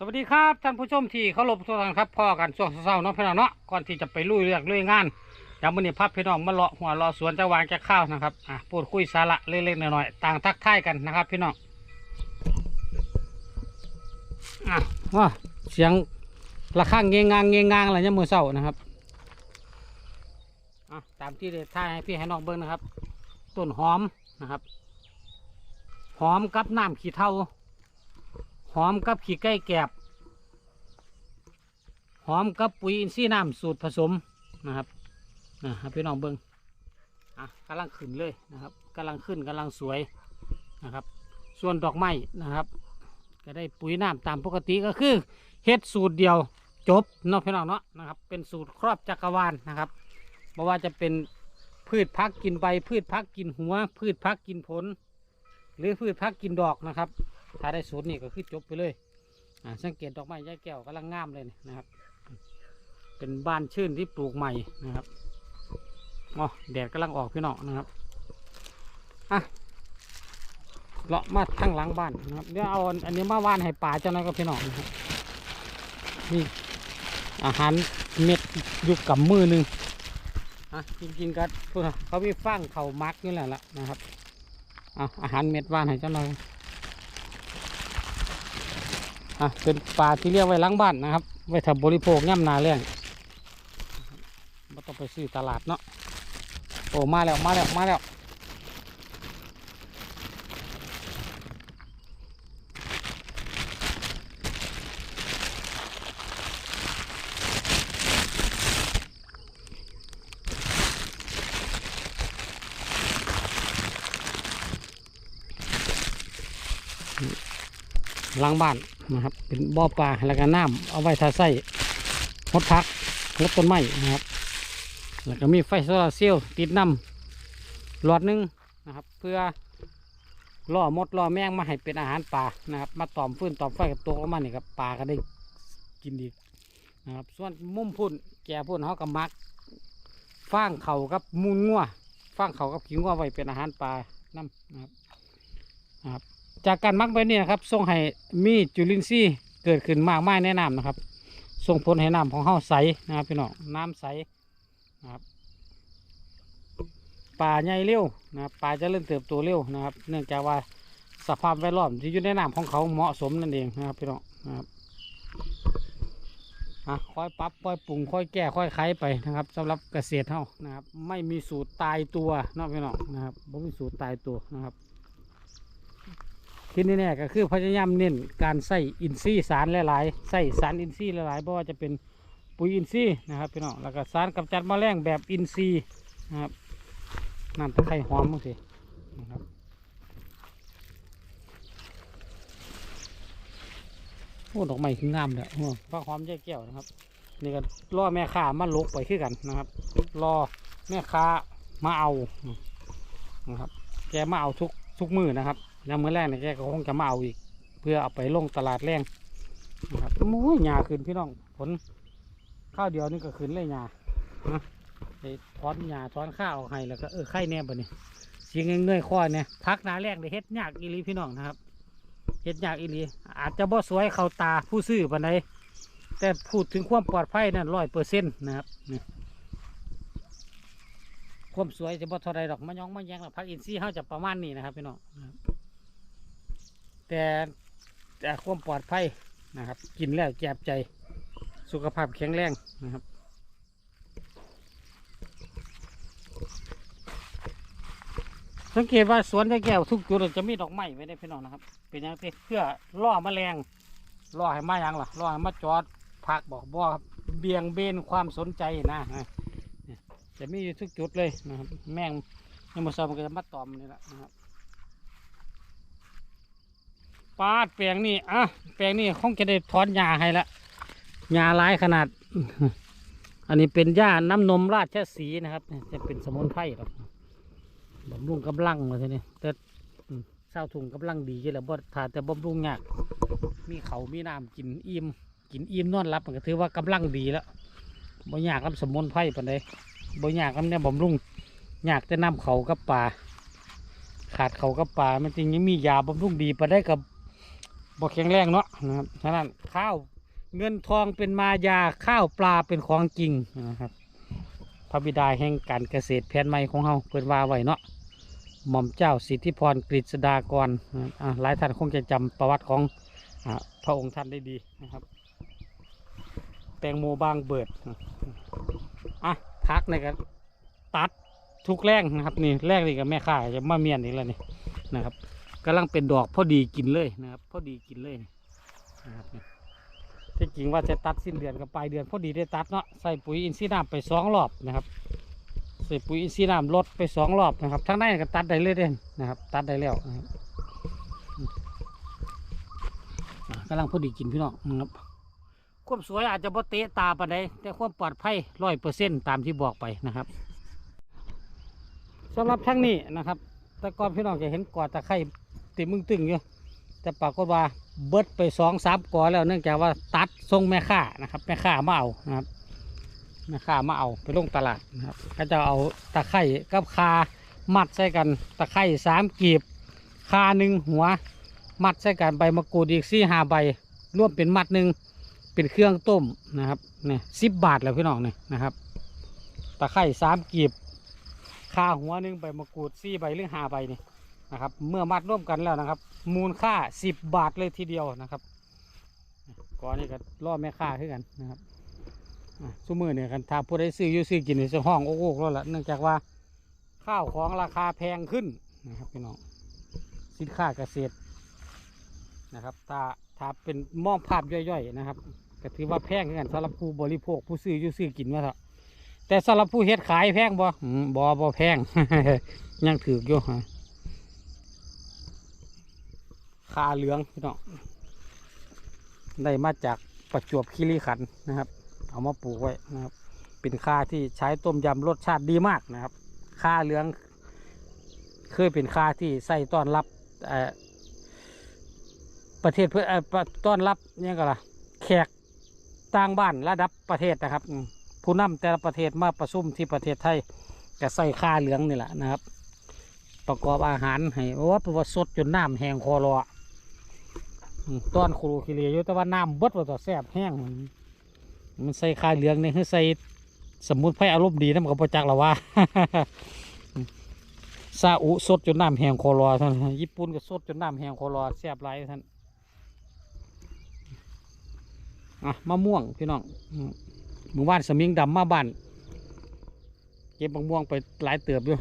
สวัสดีครับท่านผู้ชมที่เคารพทุกท่านครับพ่อกันช่วงเช้าๆเนาะพี่น้องเนาะก่อนที่จะไปลุยเรื่องลุยงานอยามือนี้พับพี่น้องมาเลาะหัวเลาะสวนจะวางจะข้าวนะครับอะพูดคุยสาระเล็กๆหน่อยๆต่างทักทายกันนะครับ พี่น้องอะว่าเสียงระฆังเงงงางเงงงางอะไรเนี่ยมือเช้านะครับอะตามที่ได้ท่ายให้พี่ให้น้องเบิ้งนะครับต้นหอมนะครับ หอมกับน้ำขี้เถ้า อมกับขี้ไก่แกบ หอมกับปุ๋ยอินทรีย์น้ำสูตรผสมนะครับนะครับพี่น้องเบิ้งอะกำลังขึ้นเลยนะครับกำลังขึ้นกำลังสวยนะครับ ส่วนดอกไม้นะครับ ก็ได้ปุ๋ยน้ำตามปกติก็คือเฮ็ดสูตรเดียวจบเนาะพี่น้องเนาะนะครับ เป็นสูตรครอบจักรวาลนะครับไม่ว่าจะเป็นพืชพักกินใบ พืชพักกินหัว พืชพักกินผล หรือพืชพักกินดอกนะครับ ถ้าได้สูตรนี้ก็คือจบไปเลยอ่าสังเกตดอกไม้ยายแก้วกำลังงามเลยนนะครับ เป็นบ้านชื่นที่ปลูกใหม่นะครับอ๋อแดดกำลังออกพี่น้องนะครับอะเลาะมาทั้งหลังบ้านนะครับเดี๋ยวเอาอันนี้มาว่านให้ป่าเจ้าน้อยกับพี่น้องนะครับนี่อาหารเม็ดอยู่กับมือหนึ่งอะจริงๆก็พวกเขามีฟางเขามักนี่แหละละนะครับเอาอาหารเม็ดว่านให้เจ้าน้อย อะเป็นปลาที่เลี้ยงไว้ล้างบ้านนะครับ ไว้ทำบริโภคย่ำนาเรื่องไม่ต้องไปซื้อตลาดเนาะโอ้มาแล้วมาแล้วมาแล้วหล้างบ้าน นะครับ เป็นบ่อปลาแล้วก็น้ำเอาไว้ทาใส่หดพักลดต้นไม้นะครับ แล้วก็มีไฟโซลาร์เซลล์ติดน้ำหลอดหนึงนะครับ เพื่อล่อมดล่อแมงมาให้เป็นอาหารปลานะครับ มาตอมฟืนตอมไฟกับตัวของมันนี่ครับปลาก็ได้กินดีนะครับ ส่วนมุมพุ่นแก่พุ่นเขาก็มักฟางเขากับมูลงัวฟางเขากับขี้งัวไว้เป็นอาหารปลาน้ำนะครับนะครับ จากการมักไปนี่นะครับส่งให้มีจุลินทรีย์เกิดขึ้นมากมายในน้ำนะครับส่งผลให้น้ำของเฮาใสนะครับพี่น้องน้ำใสนะครับปลาใหญ่เร็วนะครับปลาจะเริ่มเติบโตเร็วนะครับ เนื่องจากว่าสภาพแวดล้อมที่อยู่ในน้ำของเขาเหมาะสมนั่นเองนะครับพี่น้องนะครับอะค่อยปรับค่อยปรุงค่อยแก้ค่อยไขไปนะครับสำหรับเกษตรเฮานะครับ ไม่มีสูตรตายตัวนาะพี่น้องนะครับไม่มีสูตรตายตัวนะครับ ที่แน่ๆก็คือพยายามเน้นการใส่อินทรีย์สารหลายๆใส่สารอินทรีย์หลายๆเพราะว่าจะเป็นปุ๋ยอินทรีย์นะครับพี่น้องแล้วก็สารกำจัดแมลงแบบอินทรีย์นะครับน้ำตะไคร้หอมมั้งสินะครับโอ้ดอกไม้คืองามเลยโอ้พระหอมแย่แก้วนะครับนี่ก็รอแม่ค้ามาลกไปขึ้นกันนะครับรอแม่ค้ามาเอานะครับ แกมาเอาทุกทุกมือนะครับ แล้วมื้อแรกเนี่ยแกก็คงจะมาเอาอีก เพื่อเอาไปลงตลาดแรงนะครับโอ้ยหญ้าขึ้นพี่น้องผลข้าวเดียวนี่ก็ขึ้นเลยหญ้านะไปถอนหญ้าถอนข้าวออกให้แล้วก็เออไข่แน่บ่เนี่ยสียงเงยๆคอเนี่ยพักนาแรกได้เฮ็ดยากอีหลีพี่น้องนะครับเฮ็ดยากอีหลีอาจจะบ่สวยเข้าตาผู้ซื้อปานใดแต่พูดถึงความปลอดภัยนั่นร้อยเปอร์เซ็นต์นะครับนี่ความสวยจะบ่เท่าไรดอกมะยองมะแยงหรอกพักอินทรีย์เขาจะประมาณนี้นะครับพี่น้องนะครับ แต่แต่ความปลอดภัยนะครับ กินแล้วแจบใจสุขภาพแข็งแรงนะครับ สังเกตว่าสวนยายแก้วทุกจุดจะมีดอกไม้ไว้ในพี่น้องนะครับ เป็นอย่างที่เพื่อล่อแมลงล่อให้มาอย่างล่ะล่อให้มาจอดพักบอกบ่ครับเบี่ยงเบนความสนใจนะนะจะมีทุกจุดเลยนะครับ แมงในมือซอมนก็จะมาตอมนี่แหละนะครับ ปาดแปลงนี่อะแปลงนี่คงจะได้ถอนหญ้าให้ละหญ้าหลายขนาด อันนี้เป็นหญ้าน้ำนมราชสีนะครับจะเป็นสมุนไพรหรอกบำรุงกำลังมาทีนี้แต่เศร้าถุงกำลังดีอยู่แล้วบ่ถ้าแต่บำรุงยากมีเขามีน้ำกินอิ่มกินอิ่มนอนรับมันก็ถือว่ากำลังดีแล้วบ่ยากกับสมุนไพรปานใดบ่ยากกับเนี่ยบำรุงยากแต่น้ำเขากับป่าขาดเขากับป่ามันจริงยังมียาบำรุงดีปานใดกับ บ่แข็งแรงเนาะนะครับฉะนั้นข้าวเงินทองเป็นมายาข้าวปลาเป็นของจริงนะครับ พระบิดาแห่งการเกษตรแผนใหม่ของเฮาเปิดว่าไว้เนาะหม่อมเจ้าสิทธิพรกฤษดากรนะครับอ่าหลายท่านคงจะจำประวัติของอพระองค์ท่านได้ดีนะครับ แตงโมบางเบิดอะพักในกันตัดทุกแรงนะครับนี่แรกนี่กับแม่ค้าจะมาเมียนอีกแล้วนี่นะครับ กำลังเป็นดอกพอดีกินเลยนะครับ พอดีกินเลยนะครับที่จริงว่าจะตัดสิ้นเดือนกับปลายเดือนพอดีได้ตัดเนาะใส่ปุ๋ยอินทรีย์น้ำไปสองรอบนะครับใส่ปุ๋ยอินทรีย์น้ำลดไปสองรอบนะครับทั้งในก็ตัดได้เลยเด่นนะครับ ตัดได้แล้วนะครับกำลังพอดีกินพี่น้องนะครับความสวยอาจจะบ่เตะตาปานใดแต่ความปลอดภัยร้อยเปอร์เซ็นตามที่บอกไปนะครับสำหรับทั้งนี้นะครับ แต่ก่อนพี่น้องจะเห็นกอตะไคร่ ติมึงตึงอยู่แต่ปรากฏว่าเบิดไปสองสามกอแล้วเนื่องจากว่าตัดทรงแม่ค้านะครับแม่ค้ามาเอานะครับแม่ค้ามาเอาไปลงตลาดนะครับก็จะเอาตะไคร่กับคามัดใส่กันตะไคร่สามกีบคาหนึ่งหัว มัดใส่กันใบมะกรูดอีกสี่ห้าใบรวมเป็นมัดหนึ่งเป็นเครื่องต้มนะครับเนี่ยสิบบาทแล้วพี่น้องเนี่ยนะครับ ตะไคร่สามกีบคาหัวหนึ่งใบมะกรูดสี่ใบหรือห้าใบนี่ นะครับ เมื่อมัดร่วมกันแล้วนะครับ มูลค่าสิบบาทเลยทีเดียวนะครับก่อนนี้ก็ล่อแม่ค่าขึ้นกันนะครับอะซุมือเนี่ยกันถ้าผู้ใดซื้ออยู่ซื้อกินเนี่ยจะห้องโอ้โหแล้วล่ะเนื่องจากว่าข้าวของราคาแพงขึ้นนะครับพี่น้องสินค้าเกษตรนะครับ ถ้าถ้าเป็นมองภาพย่อยๆนะครับก็ถือว่าแพงเหมือนกันสำหรับผู้บริโภคผู้ซื้ออยู่ซื้อกินมาเถอะแต่สำหรับผู้เฮ็ดขายแพงบ่อืมบ่บ่แพงยังถืออยู่ฮะคาเหลืองพี่น้องได้มาจากประจวบคีรีขันนะครับ เอามาปลูกไว้นะครับ เป็นคาที่ใช้ต้มยำรสชาติดีมากนะครับคาเหลือง เคยเป็นคาที่ใส่ต้อนรับประเทศเพื่อต้อนรับเนี่ยก็ล่ะแขกต่างบ้านระดับประเทศนะครับ ผู้นำแต่ละประเทศมาประชุมที่ประเทศไทยก็ใส่ข้าเหลืองนี่แหละนะครับ ประกอบอาหารให้ว่าประวัติสดจนน้ำแหงคอรอ ต้อนครูคิเลียอยู่แต่ว่าน้ำเบดว่าต่อแซ่บแห้งมันมันใส่ข้าเหลืองนี่คือใส่สมุนไพรอารมณ์ดีนะมันก็ประจักหรอว่าซาอุสดจนน้ำแห้งคอรอท่านญี่ปุ่นก็สดจนน้ำแห้งคอรอแซ่บหลท่านอะมะม่วงพี่น้องมหมู่บ้านสมิงดำมาบ้านเก็บมะม่วงไปหลายเติบอยู่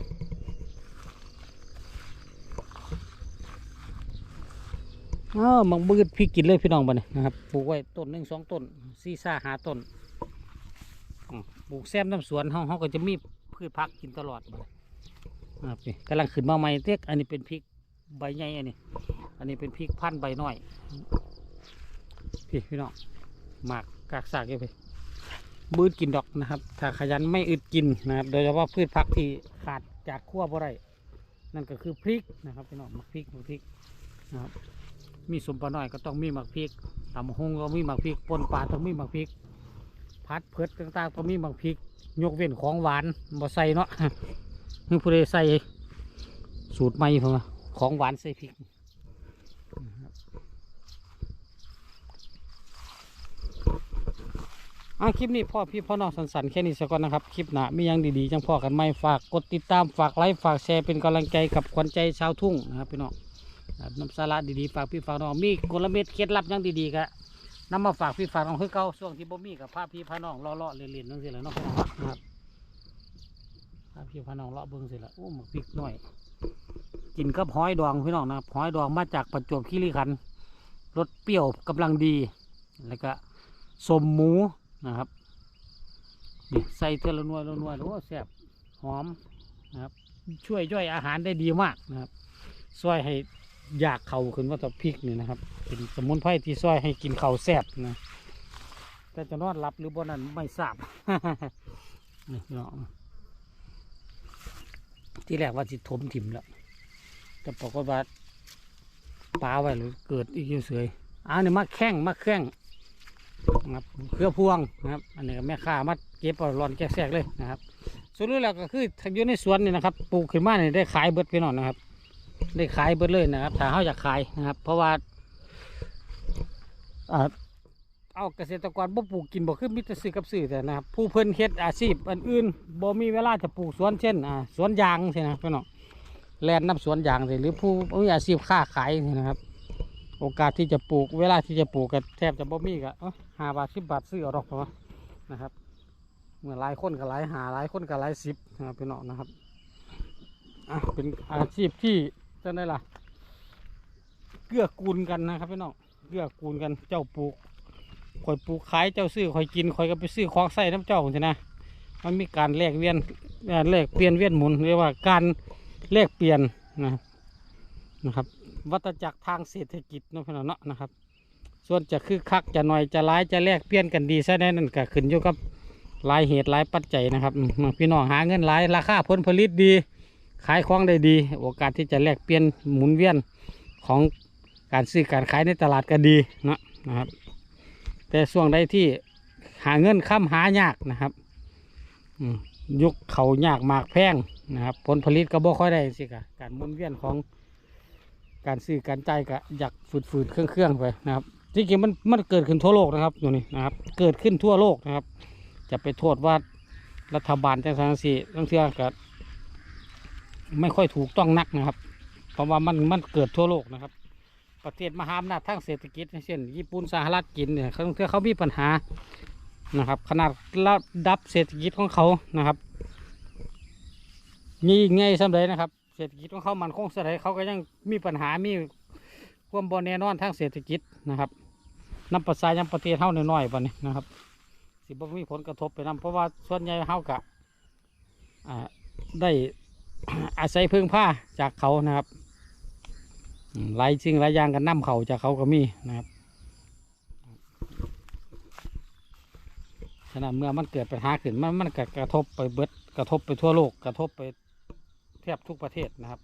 เออมังบืดพี่กินเลยพี่น้องบ้านนะครับปลูกไว้ต้นหนึ่งสองต้นสี่ซ่าหาต้นปลูกแซมน้ำสวนเขาเขาก็จะมีพืชผักกินตลอดนะครับนี่กำลังขึ้นมาใหม่เต็กอันนี้เป็นพริกใบใหญ่อันนี้ อันนี้เป็นพริกพันใบน้อยพี่พี่น้องหมากกากสากยู่ไปบืดกินดอกนะครับ ถ้าขยันไม่อึดกินนะครับ โดยเฉพาะพืชผักที่ขาดจากขั้วบ่ได้นั่นก็คือพริกนะครับพี่น้องมักพริกหมักพริกนะครับ มีสมปน้อยก็ต้องมีหมักพริกตำหงก็มีหมักพริกปนปลาต้องมีหมักพริกพัดเพิดต่างๆต้องมีหมักพริก ยกเว้นของหวานบ่ใส่เนาะคือผู้ใดใส่สูตรใหม่ผมว่าของหวานใส่พริกอะคลิปนี้พ่อพี่พ่อน้องสันสันๆแค่นี้สักก่อนนะครับ คลิปหน้ามียังดีๆ จังพ่อกันไหมฝากกดติดตามฝากไลค์ฝากแชร์เป็นกำลังใจกับขวัญใจชาวทุ่งนะครับพี่น้อง น้ำสาระดีๆฝากพี่ฝากน้องมีกลเม็ดเคล็ดลับยังดีๆก็นำมาฝากพี่ฝากน้องคือเก่าช่วงที่บ่มีกับพาพี่พาน้องเลาะๆเล่นๆนั่นสิแหละเนาะพี่น้องนะครับพาพี่พาน้องเลาะเบิ่งสิละโอ้หมึกพริกหน่อย กินกับหอยดองพี่น้องนะครับหอยดองมาจากประจวบคีรีขันธ์รสเปรี้ยวกำลังดี แล้วก็สมหมูนะครับนี่ใส่เทละหนวยละหนวยโอ้แซ่บหอมนะครับ ช่วยย่อยอาหารได้ดีมากนะครับช่วยให้ อยากเข่าขึ้นว่าต่อพริกนี่นะครับ เป็นสมุนไพรที่ช่วยให้กินเข่าแซ่บนะ แต่จะนอนหลับหรือบ่นั้นไม่ทราบนี่พี่น้อที่แรกว่าสิถมถิ่มแล้วแต่ปรากฏว่าปลาไว้หรือเกิดอีกอยู่เสยอ้าวนี่มาแข้งมาแข้งนะครับเครือพวงนะครับ อันนี้แม่ค้ามาเก็บเอาร้อนแกกเลยนะครับ ส่วนนี้แล้วก็คือทางอยู่ในสวนนี่นะครับ ปลูกขึ้นมาเนี่ยได้ขายเบิดพี่น้องนะครับ ได้ขายเบิดเลยนะครับถ้าเขาอยากขายนะครับ เพราะว่าเอาเกษตรกรบ่ปลูกกินบ่คือมิตรซื้อกับซื้อแต่นะครับผู้เพิ่นเฮ็ดอาชีพอันอื่นบ่มีเวลาจะปลูกสวนเช่นอ่าสวนยางใช่นะพี่น้องแลนน้ำสวนยางสิหรือผู้มีอาชีพค้าขายนี่นะครับ โอกาสที่จะปลูกเวลาที่จะปลูกก็แทบจะบ่มีก็ห้าบาทสิบบาทซื้อเอาดอกพอนะครับเมื่อหลายคนก็หลายหาหลายคนก็หลายสิบนะครับพี่น้องนะครับอะเป็นอาชีพที่ จะได้ล่ะ เกื้อกูลกันนะครับพี่น้องเกื้อกูลกันเจ้าปลูกคอยปลูกขายเจ้าซื้อคอยกินคอยก็ไปซื้อของใส่น้ำเจ้าใช่นะมันมีการแลกเวียนเอ่อแลกเปลี่ยนเวียนหมุนเรียกว่าการแลกเปลี่ยนนะนะครับ วัฏจักรทางเศรษฐกิจเนาะพี่น้องเนาะนะครับ ส่วนจะคือคักจะหน่อยจะร้ายจะแลกเปลี่ยนกันดีซะแน่นั่นก็ขึ้นอยู่กับหลายเหตุหลายปัจจัยนะครับพี่น้องหาเงินหลายราคาผลผลิตดี ขายของได้ดี โอกาสที่จะแลกเปลี่ยนหมุนเวียนของการซื้อการขายในตลาดก็ดีนะนะครับ แต่ช่วงใดที่หาเงินค้ำหายากนะครับยุคเขายากหมากแพงนะครับ ผลผลิตก็บ่ค่อยได้สิกะการหมุนเวียนของการซื้อการจ่ายก็อยากฝืดๆเครื่องๆไปนะครับที่จริงมันมันเกิดขึ้นทั่วโลกนะครับอยู่นี่นะครับ เกิดขึ้นทั่วโลกนะครับ จะไปโทษว่ารัฐบาลจังสันสีบางเทื่อก็ ไม่ค่อยถูกต้องนักนะครับ เพราะว่ามันมันเกิดทั่วโลกนะครับ ประเทศมหาอำนาจทางเศรษฐกิจเช่นญี่ปุ่นสหรัฐจีนเนี่ยเขาบางเทื่อเขามีปัญหานะครับ ขนาดระดับเศรษฐกิจของเขานะครับมีไงสำเร็จนะครับ เศรษฐกิจของเขามันคงสลายเขาก็ยังมีปัญหามีความบแน่นอนทางเศรษฐกิจนะครับน้ำปัสสายังประเทศเท่าน้อยๆปะนี้นะครับ สิบ่มีผลกระทบไปนํเพราะว่าส่วนใหญ่เฮากะได้ อาศัยพึ่งผ้าจากเขานะครับหลายสิ่งหลายอย่างกันนำเขาจากเขาก็มีนะครับฉะนั้นเมื่อมันเกิดปัญหาขึ้นมันมันก็กระทบไปเบิดกระทบไปทั่วโลกกระทบไปแทบทุกประเทศนะครับ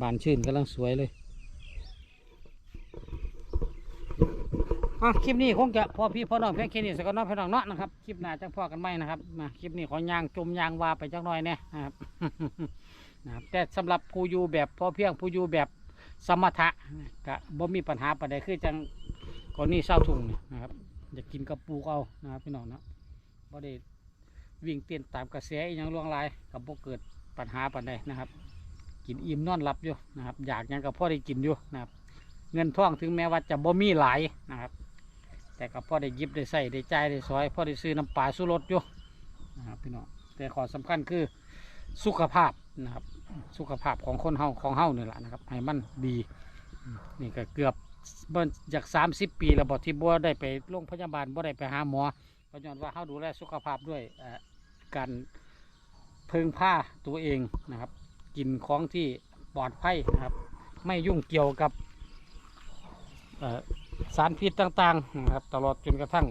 บานชื่นกำลังสวยเลย อะคลิปนี้คงจะพอพี่พอน้องเพียงแค่นี้สักน้อยพี่น้องเนาะนะครับ คลิปหน้าจะพอกันไหมนะครับมาคลิปนี้ขอยางจมยางวาไปจักหน่อยเนี่ยนะครับ นะครับแต่สำหรับผู้อยู่แบบพอเพียงผู้อยู่แบบสมถะก็บ่มีปัญหาประใดคือจังก่อนนี้เศร้าทุ่งนี่นะครับอยากกินกระปูกเอานะครับพี่น้องเนาะบ่ได้วิ่งเต้นตามกระแสอหยังล่วงลายกับบ่เกิดปัญหาปานใดนะครับ กินอิ่มนอนหลับอยู่นะครับ อยากหยังกับพ่อได้กินอยู่นะครับ เงินท่องถึงแม้ว่าจะบ่มีหลายนะครับ แต่กับพ่อได้ยิบได้ใส่ได้จ่ายได้ซอยพ่อได้ซื้อน้ำปลาสู้รถอยู่นะครับพี่น้องแต่ขอสำคัญคือสุขภาพนะครับ สุขภาพของคนเฮาของเฮาเนี่ยแหละนะครับให้มันดีนี่ก็เกือบบ่จากสามสิบปีแล้วบ่ที่บ่ได้ไปโรงพยาบาลบ่ได้ไปหาหมอก็ย้อนว่าเฮาดูแลสุขภาพด้วยการเพิ่งผ้าตัวเองนะครับ กินของที่ปลอดภัยนะครับ ไม่ยุ่งเกี่ยวกับเอ่อ สารพิษต่างๆนะครับตลอดจนกระทั่ง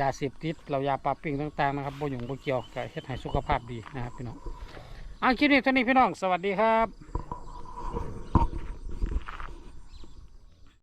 ยาเสพติดเรายาปลาปิ้งต่างๆนะครับบ่ยุ่งบ่เกี่ยวกับเฮ็ดให้สุขภาพดีนะครับพี่น้องอะคลิปนี้เท่านี้พี่น้อง สวัสดีครับ